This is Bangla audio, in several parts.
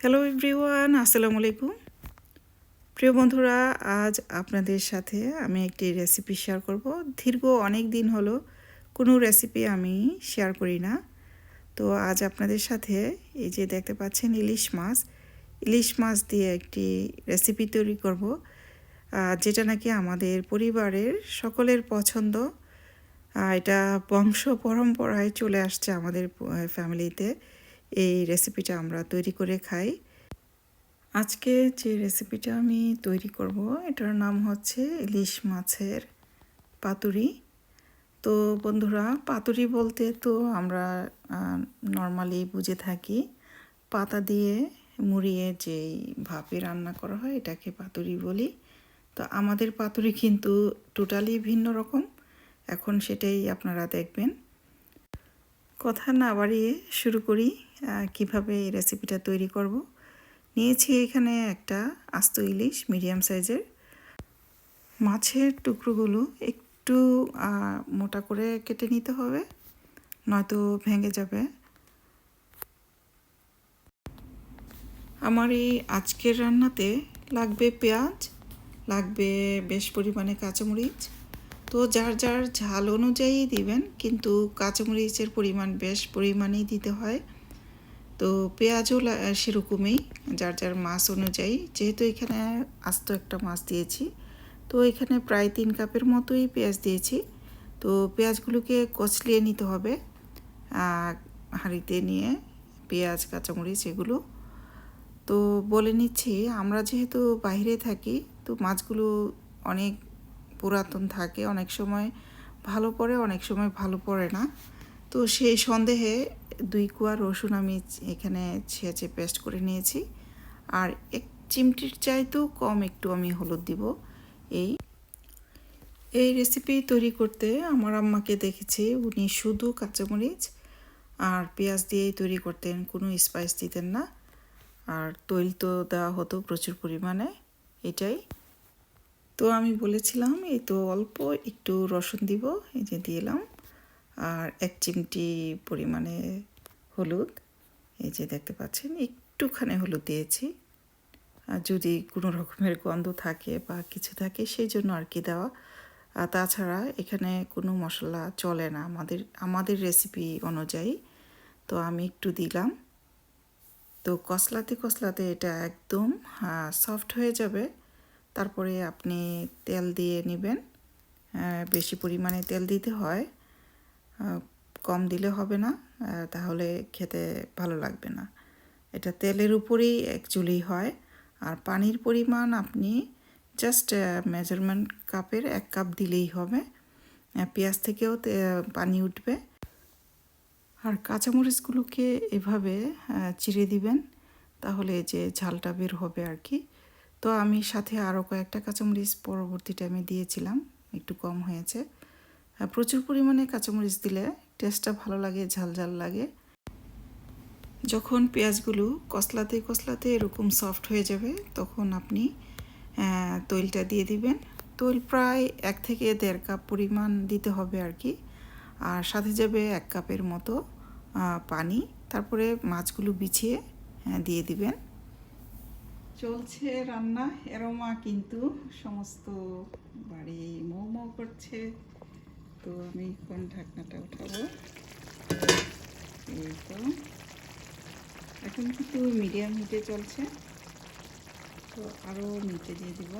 হ্যালো এভরিওয়ান আসসালামু আলাইকুম প্রিয় বন্ধুরা, আজ আপনাদের সাথে আমি একটি রেসিপি শেয়ার করব। দীর্ঘ অনেক দিন হলো কোনো রেসিপি আমি শেয়ার করি না। তো আজ আপনাদের সাথে এই যে দেখতে পাচ্ছেন ইলিশ মাছ ইলিশ মাছ দিয়ে একটি রেসিপি তৈরি করব। যেটা নাকি আমাদের পরিবারের সকলের পছন্দ। এটা বংশ পরম্পরায় চলে আসছে আমাদের ফ্যামিলিতে এই রেসিপিটা আমরা তৈরি করে খাই। আজকে যে রেসিপিটা আমি তৈরি করব, এটার নাম হচ্ছে ইলিশ মাছের পাতুরি। তো বন্ধুরা, পাতুরি বলতে তো আমরা নর্মালি বুঝে থাকি। পাতা দিয়ে মুড়িয়ে যেই ভাপে রান্না করা হয়, এটাকে পাতুরি বলি। তো আমাদের পাতুরি কিন্তু টোটালি ভিন্ন রকম। এখন সেটাই আপনারা দেখবেন। কথা না বাড়িয়ে শুরু করি কীভাবে এই রেসিপিটা তৈরি করব। নিয়েছি এখানে একটা আস্ত ইলিশ মিডিয়াম সাইজের মাছের টুকরোগুলো একটু মোটা করে কেটে নিতে হবে, নয়তো ভেঙে যাবে। আমার এই আজকের রান্নাতে লাগবে পেঁয়াজ, লাগবে বেশ পরিমাণে কাঁচামরিচ তো যার যার ঝাল অনুযায়ী দিবেন, কিন্তু কাঁচামরিচের পরিমাণ বেশ পরিমাণেই দিতে হয়। তো পেঁয়াজও সেরকমই যার যার মাছ অনুযায়ী। যেহেতু এখানে আস্ত একটা মাছ দিয়েছি, তো এখানে প্রায় তিন কাপের মতোই পেঁয়াজ দিয়েছি। তো পেঁয়াজগুলোকে কচলিয়ে নিতে হবে হাঁড়িতে নিয়ে পেঁয়াজ, কাঁচামরিচ এগুলো। তো বলে নিচ্ছি, আমরা যেহেতু বাইরে থাকি, তো মাছগুলো অনেক পুরাতন থাকে, অনেক সময় ভালো পড়ে, অনেক সময় ভালো পড়ে না। তো সেই সন্দেহে দুই কুয়া রসুন আমি এখানে ছেঁচে পেস্ট করে নিয়েছি। আর এক চিমটির চাইতেও কম একটু আমি হলুদ দিব। এই এই রেসিপি তৈরি করতে আমার আম্মাকে দেখেছি, উনি শুধু কাঁচামরিচ আর পেঁয়াজ দিয়েই তৈরি করতেন, কোনো স্পাইস দিতেন না। আর তৈল তো দেওয়া হতো প্রচুর পরিমাণে, এটাই। তো আমি বলেছিলাম, এই তো অল্প একটু রসুন দিব, এই যে দিলাম আর এক চিমটি পরিমাণে হলুদ, এই যে দেখতে পাচ্ছেন, একটুখানি হলুদ দিয়েছি। আর যদি কোনো রকমের গন্ধ থাকে বা কিছু থাকে, সেই জন্য আর কি দেওয়া। আর তাছাড়া এখানে কোনো মশলা চলে না, আমাদের আমাদের রেসিপি অনুযায়ী। তো আমি একটু দিলাম। তো কসলাতে কসলাতে এটা একদম সফট হয়ে যাবে। তারপরে আপনি তেল দিয়ে নেবেন। বেশি পরিমাণে তেল দিতে হয়। কম দিলে হবে না। তাহলে খেতে ভালো লাগবে না। এটা তেলের উপরেই অ্যাকচুয়ালি হয়। আর পানির পরিমাণ আপনি জাস্ট মেজারমেন্ট কাপের এক কাপ দিলেই হবে। পেঁয়াজ থেকেও পানি উঠবে। আর কাঁচামরিচগুলোকে এভাবে চিড়ে দিবেন। তাহলে যে ঝালটা বের হবে আর কি তো আমি সাথে আরও কয়েকটা কাঁচামরিচ পরবর্তী টাইমে দিয়েছিলাম, একটু কম হয়েছে। প্রচুর পরিমাণে কাঁচামরিচ দিলে টেস্টটা ভালো লাগে ঝাল ঝাল লাগে। যখন পেঁয়াজগুলো কসলাতে কসলাতে এরকম সফট হয়ে যাবে, তখন আপনি তৈলটা দিয়ে দিবেন। তৈল প্রায় এক থেকে দেড় কাপ পরিমাণ দিতে হবে আর কি। আর সাথে যাবে এক কাপের মতো পানি। তারপরে মাছগুলো বিছিয়ে দিয়ে দিবেন। চলছে রান্না, এরমা কিন্তু সমস্ত বাড়ি মৌ মৌ করছে। তো আমি কোন ঢাকনাটা উঠাবো? এই তো। এখন কিন্তু মিডিয়াম হিটে চলছে। তো আরও নিচে দিয়ে দিব।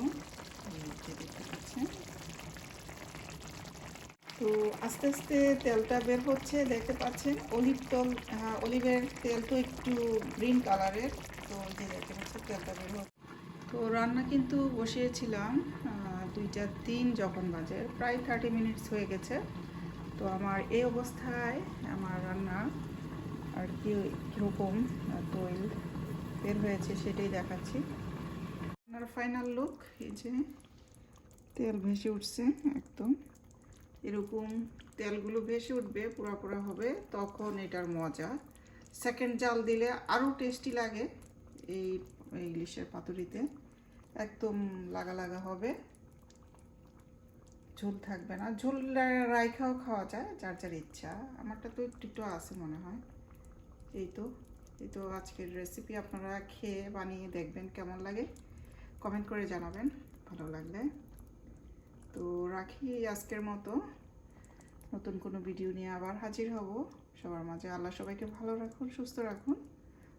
যে দেখতে পাচ্ছেন। তো আস্তে আস্তে তেলটা বের হচ্ছে, দেখতে পাচ্ছেন। অলিভ তল অলিভের তেল তো একটু গ্রিন কালারের তো রান্না কিন্তু বসিয়েছিলাম দুইটা তিন যখন বাজে, প্রায় থার্টি মিনিটস হয়ে গেছে। তো আমার এই অবস্থায় আমার রান্না আর কি কীরকম তৈল বের হয়েছে সেটাই দেখাচ্ছি। আপনার ফাইনাল লুক এই যে তেল ভেসে উঠছে একদম। এরকম তেলগুলো ভেসে উঠবে পুরা পুরা হবে, তখন এটার মজা। সেকেন্ড জাল দিলে আরও টেস্টি লাগে। এই ইলিশের পাতুরিতে। একদম লাগা লাগা হবে। ঝোল থাকবে না। ঝোল রাইখাও খাওয়া যায়, যার যার ইচ্ছা। আমারটা তো একটু একটু আছে মনে হয়। এই তো এই তো আজকের রেসিপি আপনারা খেয়ে বানিয়ে দেখবেন কেমন লাগে। কমেন্ট করে জানাবেন, ভালো লাগলে। তো রাখি আজকের মতো। নতুন কোনো ভিডিও নিয়ে আবার হাজির হব। সবার মাঝে আল্লাহ সবাইকে ভালো রাখুন, সুস্থ রাখুন।